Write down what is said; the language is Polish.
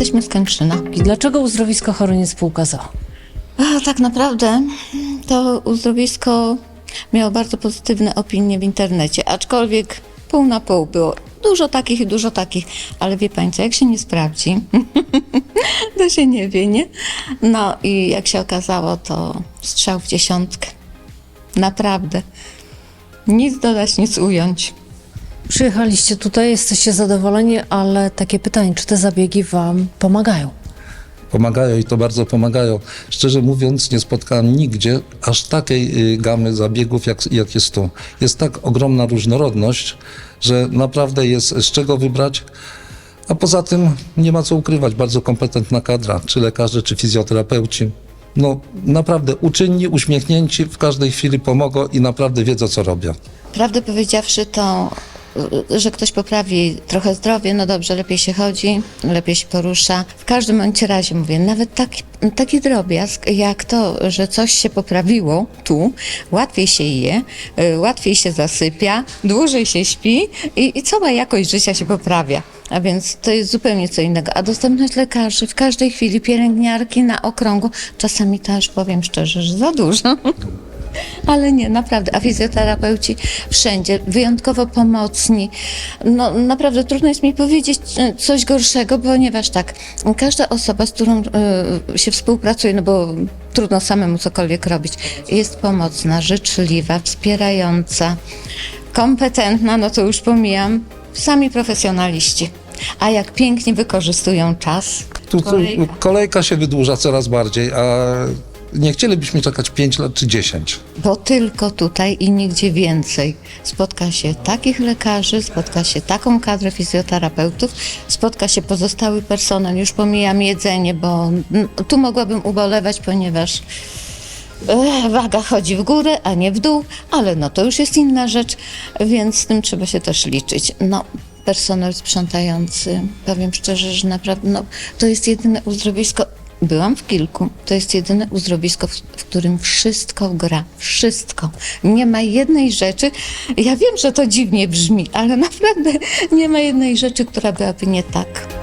jesteśmy z. I dlaczego uzdrowisko Choroniec spółka ZOO? A, tak naprawdę to uzdrowisko miało bardzo pozytywne opinie w internecie, aczkolwiek pół na pół było. Dużo takich i dużo takich, ale wie Pani co, jak się nie sprawdzi, to się nie wie, nie? No i jak się okazało, to strzał w dziesiątkę. Naprawdę. Nic dodać, nic ująć. Przyjechaliście tutaj, jesteście zadowoleni, ale takie pytanie, czy te zabiegi Wam pomagają? Pomagają i to bardzo pomagają. Szczerze mówiąc, nie spotkałem nigdzie aż takiej y, gamy zabiegów, jak, jak jest tu. Jest tak ogromna różnorodność, że naprawdę jest z czego wybrać. A poza tym nie ma co ukrywać, bardzo kompetentna kadra, czy lekarze, czy fizjoterapeuci. No naprawdę uczynni, uśmiechnięci, w każdej chwili pomogą i naprawdę wiedzą, co robią. Prawdę powiedziawszy, to, że ktoś poprawi trochę zdrowie, no dobrze, lepiej się chodzi, lepiej się porusza. W każdym bądź razie mówię, nawet taki, taki drobiazg, jak to, że coś się poprawiło tu, łatwiej się je, y, łatwiej się zasypia, dłużej się śpi i, i cała jakość życia się poprawia. A więc to jest zupełnie co innego. A dostępność lekarzy w każdej chwili, pielęgniarki na okrągło, czasami też powiem szczerze, że za dużo. Ale nie, naprawdę. A fizjoterapeuci wszędzie, wyjątkowo pomocni. No naprawdę trudno jest mi powiedzieć e, coś gorszego, ponieważ tak, każda osoba, z którą e, się współpracuje, no bo trudno samemu cokolwiek robić, jest pomocna, życzliwa, wspierająca, kompetentna, no to już pomijam, sami profesjonaliści. A jak pięknie wykorzystują czas. Tu Kolejka. kolejka się wydłuża coraz bardziej, a nie chcielibyśmy czekać 5 lat czy 10. Bo tylko tutaj i nigdzie więcej spotka się takich lekarzy, spotka się taką kadrę fizjoterapeutów, spotka się pozostały personel. Już pomijam jedzenie, bo tu mogłabym ubolewać, ponieważ e, waga chodzi w górę, a nie w dół, ale no to już jest inna rzecz, więc z tym trzeba się też liczyć. No, personel sprzątający, powiem szczerze, że naprawdę no, to jest jedyne uzdrowisko. Byłam w kilku. To jest jedyne uzdrowisko, w, w którym wszystko gra. Wszystko. Nie ma jednej rzeczy. Ja wiem, że to dziwnie brzmi, ale naprawdę nie ma jednej rzeczy, która byłaby nie tak.